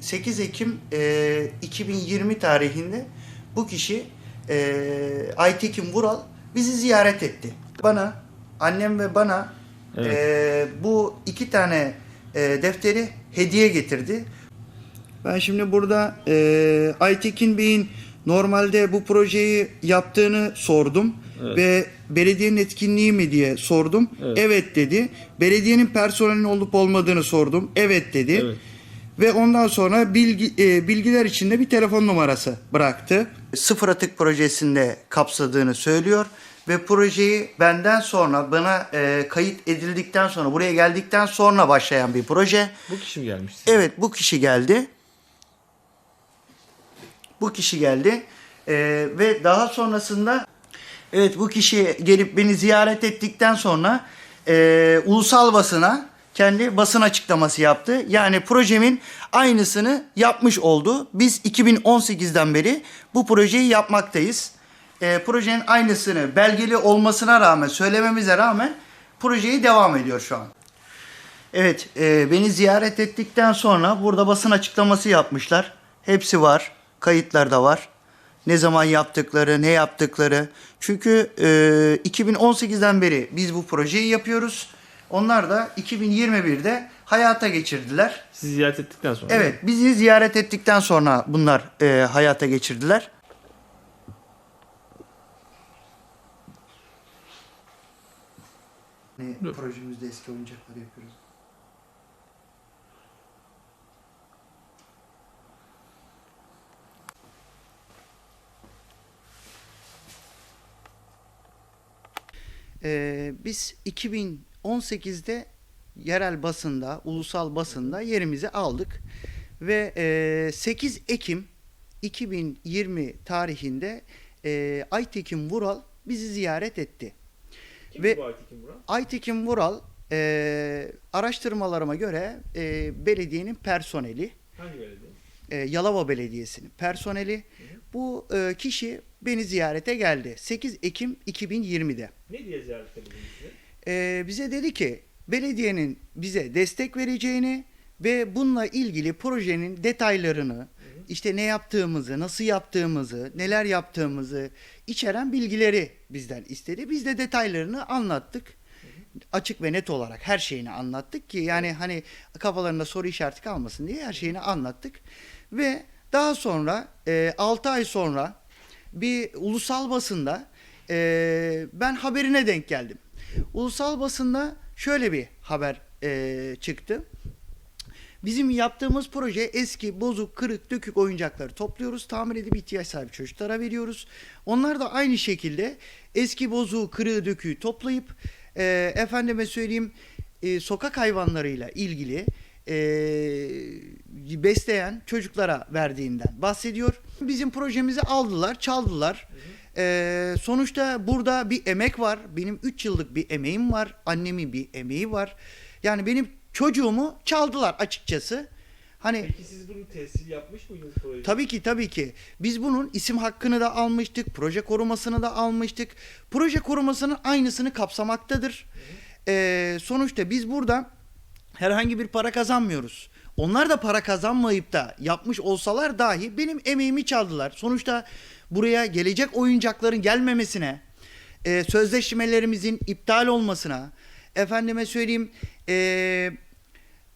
8 Ekim e, 2020 tarihinde bu kişi e, Aytekin Vural bizi ziyaret etti. Bana, annem ve bana Evet. e, bu iki tane e, defteri hediye getirdi. Ben şimdi burada e, Aytekin Bey'in normalde bu projeyi yaptığını sordum Evet. ve belediyenin etkinliği mi diye sordum. Evet. Evet, dedi. Belediyenin personelinin olup olmadığını sordum. Evet dedi. Evet. Ve ondan sonra bilgi e, bilgiler içinde bir telefon numarası bıraktı. Sıfır atık projesinde kapsadığını söylüyor ve projeyi benden sonra bana e, kayıt edildikten sonra buraya geldikten sonra başlayan bir proje. Bu kişi mi gelmiş? Evet bu kişi geldi. Bu kişi geldi. Ee, ve daha sonrasında evet bu kişi gelip beni ziyaret ettikten sonra e, ulusal basına kendi basın açıklaması yaptı. Yani projemin aynısını yapmış oldu. Biz 2018'den beri bu projeyi yapmaktayız. Ee, projenin aynısını belgeli olmasına rağmen söylememize rağmen projeyi devam ediyor şu an. Evet, e, beni ziyaret ettikten sonra burada basın açıklaması yapmışlar. Hepsi var, kayıtlarda var. Ne zaman yaptıkları, ne yaptıkları. Çünkü e, 2018'den beri biz bu projeyi yapıyoruz. Onlar da 2021'de hayata geçirdiler. Sizi ziyaret ettikten sonra. Evet, bizi ziyaret ettikten sonra bunlar e, hayata geçirdiler. Ne, Dur. projemizde eski oyuncakları yapıyoruz. Ee, biz 2018'de yerel basında, ulusal basında yerimizi aldık ve e, 8 Ekim 2020 tarihinde e, Aytekin Vural bizi ziyaret etti. Kim Ve- bu Aytekin Burak? Aytekin Vural e, araştırmalarıma göre e, belediyenin personeli, Hangi belediye? e, Yalova Belediyesi'nin personeli. Bu e, kişi beni ziyarete geldi 8 Ekim 2020'de. Ne diye ziyaret edildi Ee, bize dedi ki belediyenin bize destek vereceğini ve bununla ilgili projenin detaylarını, işte ne yaptığımızı, nasıl yaptığımızı, neler yaptığımızı içeren bilgileri bizden istedi. Biz de detaylarını anlattık. Açık ve net olarak her şeyini anlattık ki yani hani kafalarında soru işareti kalmasın diye her şeyini anlattık. Ve daha sonra 6 ay sonra bir ulusal basında e, ben haberine denk geldim. Ulusal basında şöyle bir haber e, çıktı. Bizim yaptığımız proje eski, bozuk, kırık, dökük oyuncakları topluyoruz. Tamir edip ihtiyaç sahibi çocuklara veriyoruz. Onlar da aynı şekilde eski, bozuğu, kırığı, döküğü toplayıp e, efendime söyleyeyim e, sokak hayvanlarıyla ilgili e, besleyen çocuklara verdiğinden bahsediyor. Bizim projemizi aldılar, çaldılar. E, sonuçta burada bir emek var. Benim 3 yıllık bir emeğim var. Annemin bir emeği var. Yani benim çocuğumu çaldılar açıkçası. Hani Peki siz bunu tescil yapmış mıydınız projeyi? Tabii ki tabii ki. Biz bunun isim hakkını da almıştık, proje korumasını da almıştık. Proje korumasının aynısını kapsamaktadır. Ee, sonuçta biz burada herhangi bir para kazanmıyoruz. Onlar da para kazanmayıp da yapmış olsalar dahi benim emeğimi çaldılar. Sonuçta buraya gelecek oyuncakların gelmemesine, e, sözleşmelerimizin iptal olmasına, efendime söyleyeyim, e,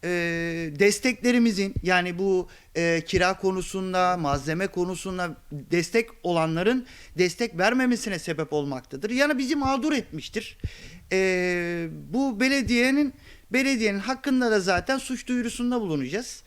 e, desteklerimizin yani bu e, kira konusunda, malzeme konusunda destek olanların destek vermemesine sebep olmaktadır. Yani bizi mağdur etmiştir. E, bu belediyenin belediyenin hakkında da zaten suç duyurusunda bulunacağız.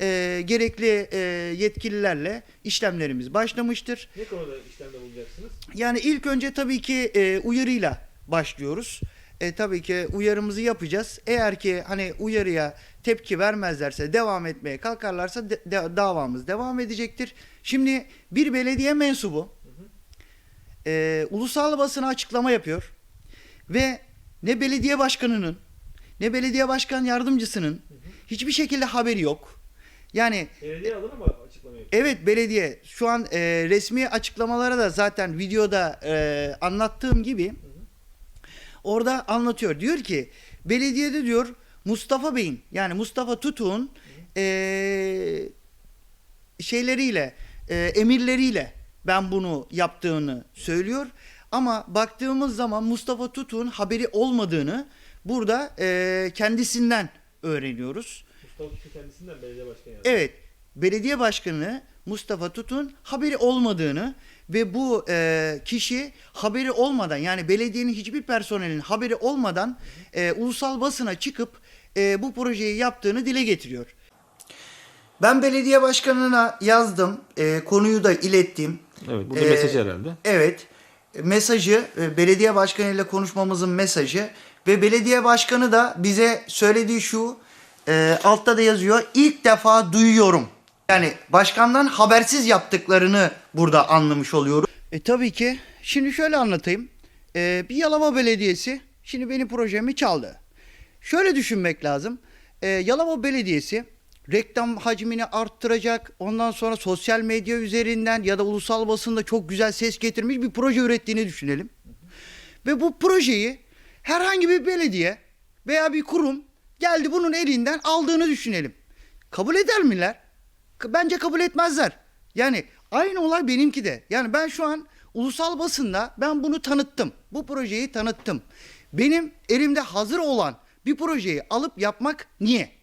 E, gerekli e, yetkililerle işlemlerimiz başlamıştır. Ne konuda işlemde bulunacaksınız? Yani ilk önce tabii ki e, uyarıyla başlıyoruz. E, tabii ki uyarımızı yapacağız. Eğer ki hani uyarıya tepki vermezlerse, devam etmeye kalkarlarsa de- de- davamız devam edecektir. Şimdi bir belediye mensubu e, ulusal basına açıklama yapıyor ve ne belediye başkanının ne belediye başkan yardımcısının hiçbir şekilde haberi yok. Yani Belediye adına mı açıklama yapıyor? Evet belediye şu an e, resmi açıklamalara da zaten videoda e, anlattığım gibi orada anlatıyor. Diyor ki belediyede diyor Mustafa Bey'in yani Mustafa Tutuk'un eee, şeyleriyle, e, emirleriyle ben bunu yaptığını söylüyor. Ama baktığımız zaman Mustafa Tutun haberi olmadığını burada e, kendisinden öğreniyoruz. Mustafa Kişi kendisinden belediye başkanı yaptı. Evet, belediye başkanı Mustafa Tutun haberi olmadığını ve bu e, kişi haberi olmadan yani belediyenin hiçbir personelin haberi olmadan e, ulusal basına çıkıp e, bu projeyi yaptığını dile getiriyor. Ben belediye başkanına yazdım, e, konuyu da ilettim. Evet, bu da mesaj herhalde. Evet. Mesajı e, belediye başkanıyla konuşmamızın mesajı ve belediye başkanı da bize söylediği şu e, altta da yazıyor ilk defa duyuyorum. Yani başkandan habersiz yaptıklarını burada anlamış oluyoruz. E tabii ki şimdi şöyle anlatayım. E, bir Yalova Belediyesi şimdi benim projemi çaldı. Şöyle düşünmek lazım. E, Yalova Belediyesi reklam hacmini arttıracak. Ondan sonra sosyal medya üzerinden ya da ulusal basında çok güzel ses getirmiş bir proje ürettiğini düşünelim. Ve bu projeyi herhangi bir belediye veya bir kurum geldi bunun elinden aldığını düşünelim. Kabul eder miler? Bence kabul etmezler. Yani aynı olay benimki de. Yani ben şu an ulusal basında ben bunu tanıttım. Bu projeyi tanıttım. Benim elimde hazır olan bir projeyi alıp yapmak niye?